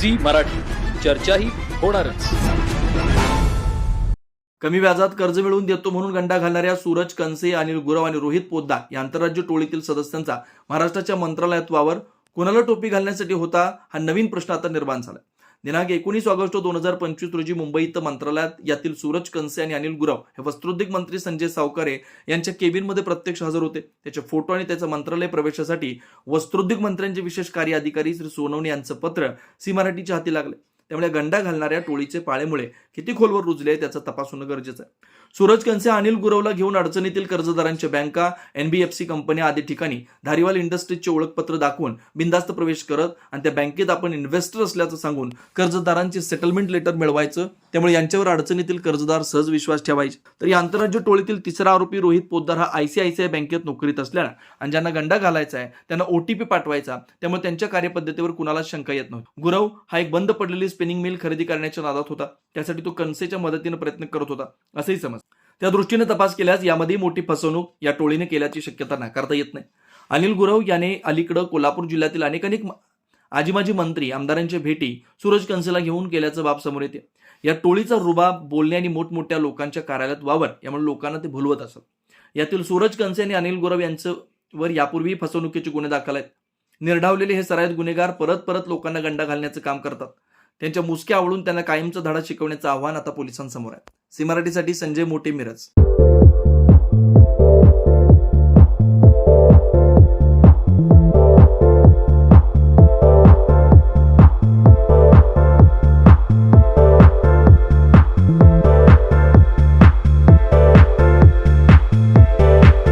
Zee Marathi. चर्चाही होणारच. कमी व्याजात कर्ज मिळवून देतो म्हणून गंडा घालणाऱ्या सूरज कंसे अनिल गुरव आणि रोहित पोद्दार या आंतरराज्य टोळीतील सदस्यांचा महाराष्ट्राच्या मंत्रालयात वावर कुणाला टोपी घालण्यासाठी होता हा नवीन प्रश्न आता निर्माण झाला दिनांक एकोणीस ऑगस्ट दोन हजार पंचवीस रोजी मुंबईत मंत्रालयात यातील सूरज कंसे आणि अनिल गुराव हे वस्त्रोद्योग मंत्री संजय सावकारे यांच्या केबिनमध्ये प्रत्यक्ष हजर होते. त्याचे फोटो आणि त्याच्या मंत्रालय प्रवेशासाठी वस्त्रोद्योग मंत्र्यांचे विशेष कार्य अधिकारी श्री सोनवणे यांचं पत्र सी मराठीच्या हाती लागले. त्यामुळे गंडा घालणाऱ्या टोळीचे पाळेमुळे किती खोलवर रुजले त्याचा तपास होणं गरजेचं आहे. सूरज कंसे अनिल गुरवला घेऊन अडचणीतील कर्जदारांच्या बँका एनबीएफसी कंपन्या आदी ठिकाणी धारीवाल इंडस्ट्रीजचे ओळखपत्र दाखवून बिंदास्त प्रवेश करत आणि त्या बँकेत आपण इन्व्हेस्टर असल्याचं सांगून कर्जदारांचे सेटलमेंट लेटर मिळवायचं त्यामुळे यांच्यावर अडचणीतील कर्जदार सहज विश्वास ठेवायचे. तर या आंतरराज्य टोळीतील तिसरा आरोपी रोहित पोद्दार हा आयसीआयसीआय बँकेत नोकरीत असल्यानं आणि ज्यांना गंडा घालायचा आहे त्यांना ओटीपी पाठवायचा त्यामुळे त्यांच्या कार्यपद्धतीवर कुणालाच शंका येत नव्हती. गुरव हा एक बंद पडलेली स्पिनिंग मिल खरेदी करण्याच्या नादात होता. त्यासाठी तो कन्सेच्या मदतीनं प्रयत्न करत होता असंही समज त्या दृष्टीने तपास केल्यास यामध्ये मोठी फसवणूक या टोळीने केल्याची शक्यता नाकारता येत नाही. अनिल गुरव याने अलीकडं कोल्हापूर जिल्ह्यातील अनेक अनेक आजी माजी मंत्री आमदारांच्या भेटी सूरज कंसेला घेऊन केल्याचं बाब समोर येते. या टोळीचा रुबाब बोलणे आणि मोठमोठ्या लोकांच्या कार्यालयात वावर यामुळे लोकांना ते भुलवत असत. यातील सूरज कंसे आणि अनिल गुरव यांचं वर यापूर्वी फसवणुकीचे गुन्हे दाखल आहेत. निर्ढावलेले हे सरायत गुन्हेगार परत परत लोकांना गंडा घालण्याचं काम करतात. त्यांच्या मुसक्या आवळून त्यांना कायमचा धडा शिकवण्याचं आव्हान आता पोलिसांसमोर आहे. सी मराठीसाठी संजय मोठे मिरज.